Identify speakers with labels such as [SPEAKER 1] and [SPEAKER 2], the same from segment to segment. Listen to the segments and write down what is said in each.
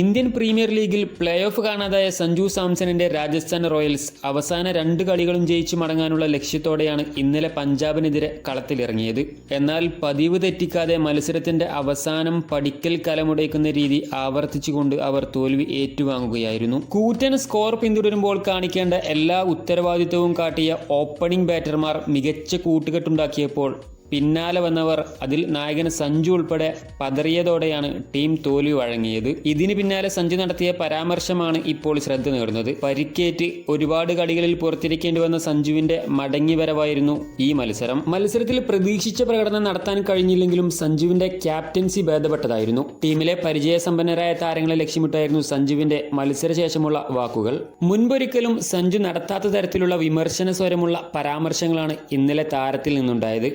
[SPEAKER 1] Indian premier ലീഗിൽ play off കാണാതായ Sanju സാംസണിന്റെ Rajasthan Royals അവസാന രണ്ട് കളികളും ജയിച്ച് മടങ്ങാനുള്ള ലക്ഷ്യത്തോടെയാണ് ഇന്നലെ പഞ്ചാബിനെതിരെ കളത്തിലിറങ്ങിയത്. എന്നാൽ പതിവ് തെറ്റിക്കാതെ മത്സരത്തിന്റെ അവസാനം പടിക്കൽ കലമുടയ്ക്കുന്ന രീതി ആവർത്തിച്ചുകൊണ്ട് അവർ തോൽവി ഏറ്റുവാങ്ങുകയായിരുന്നു. കൂറ്റൻ സ്കോർ പിന്തുടരുമ്പോൾ കാണിക്കേണ്ട എല്ലാ ഉത്തരവാദിത്വവും കാട്ടിയ ഓപ്പണിംഗ് ബാറ്റർമാർ മികച്ച കൂട്ടുകെട്ടുണ്ടാക്കിയപ്പോൾ പിന്നാലെ വന്നവർ അതിൽ നായകൻ സഞ്ജു ഉൾപ്പെടെ പതറിയതോടെയാണ് ടീം തോൽവി വഴങ്ങിയത്. ഇതിന് പിന്നാലെ സഞ്ജു നടത്തിയ പരാമർശമാണ് ഇപ്പോൾ ശ്രദ്ധ നേടുന്നത്. പരിക്കേറ്റ് ഒരുപാട് കളികളിൽ പുറത്തിരിക്കേണ്ടി വന്ന സഞ്ജുവിന്റെ മടങ്ങിവരവായിരുന്നു ഈ മത്സരം. മത്സരത്തിൽ പ്രതീക്ഷിച്ച പ്രകടനം നടത്താൻ കഴിഞ്ഞില്ലെങ്കിലും സഞ്ജുവിന്റെ ക്യാപ്റ്റൻസി ഭേദപ്പെട്ടതായിരുന്നു. ടീമിലെ പരിചയസമ്പന്നരായ താരങ്ങളെ ലക്ഷ്യമിട്ടായിരുന്നു സഞ്ജുവിന്റെ മത്സരശേഷമുള്ള വാക്കുകൾ. മുൻപൊരിക്കലും സഞ്ജു നടത്താത്ത തരത്തിലുള്ള വിമർശന സ്വരമുള്ള പരാമർശങ്ങളാണ് ഇന്നലെ താരത്തിൽ നിന്നുണ്ടായത്.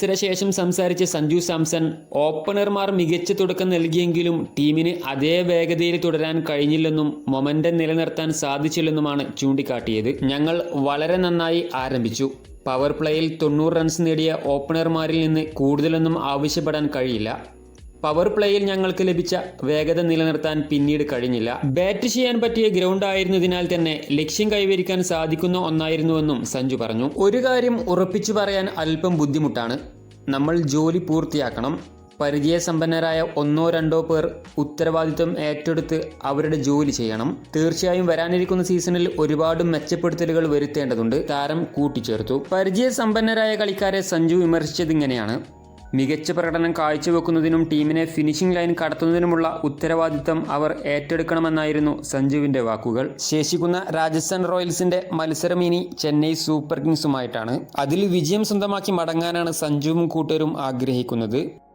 [SPEAKER 1] മത്സരശേഷം സംസാരിച്ച സഞ്ജു സാംസൺ ഓപ്പണർമാർ മികച്ച തുടക്കം നൽകിയെങ്കിലും ടീമിന് അതേ വേഗതയിൽ തുടരാൻ കഴിഞ്ഞില്ലെന്നും മൊമെന്റം നിലനിർത്താൻ സാധിച്ചില്ലെന്നുമാണ് ചൂണ്ടിക്കാട്ടിയത്. ഞങ്ങൾ വളരെ നന്നായി ആരംഭിച്ചു. പവർ പ്ലേയിൽ തൊണ്ണൂറ് റൺസ് നേടിയ ഓപ്പണർമാരിൽ നിന്ന് കൂടുതലൊന്നും ആവശ്യപ്പെടാൻ കഴിയില്ല. പവർ പ്ലേയിൽ ഞങ്ങൾക്ക് ലഭിച്ച വേഗത നിലനിർത്താൻ പിന്നീട് കഴിഞ്ഞില്ല. ബാറ്റ് ചെയ്യാൻ പറ്റിയ ഗ്രൗണ്ട് ആയിരുന്നതിനാൽ തന്നെ ലക്ഷ്യം കൈവരിക്കാൻ സാധിക്കുന്ന ഒന്നായിരുന്നുവെന്നും സഞ്ജു പറഞ്ഞു. ഒരു കാര്യം ഉറപ്പിച്ചു പറയാൻ അല്പം ബുദ്ധിമുട്ടാണ്. നമ്മൾ ജോലി പൂർത്തിയാക്കണം. പരിചയസമ്പന്നരായ ഒന്നോ രണ്ടോ പേർ ഉത്തരവാദിത്വം ഏറ്റെടുത്ത് അവരുടെ ജോലി ചെയ്യണം. തീർച്ചയായും വരാനിരിക്കുന്ന സീസണിൽ ഒരുപാട് മെച്ചപ്പെടുത്തലുകൾ വരുത്തേണ്ടതുണ്ട്. താരം കൂട്ടിച്ചേർത്തു. പരിചയസമ്പന്നരായ കളിക്കാരെ സഞ്ജു വിമർശിച്ചത് ഇങ്ങനെയാണ്. മികച്ച പ്രകടനം കാഴ്ചവെക്കുന്നതിനും ടീമിനെ ഫിനിഷിംഗ് ലൈൻ കടത്തുന്നതിനുമുള്ള ഉത്തരവാദിത്തം അവർ ഏറ്റെടുക്കണമെന്നായിരുന്നു സഞ്ജുവിന്റെ വാക്കുകൾ. ശേഷിക്കുന്ന രാജസ്ഥാൻ റോയൽസിന്റെ മത്സരം ഇനി ചെന്നൈ സൂപ്പർ കിങ്സുമായിട്ടാണ്. അതിൽ വിജയം സ്വന്തമാക്കി മടങ്ങാനാണ് സഞ്ജുവും കൂട്ടരും ആഗ്രഹിക്കുന്നത്.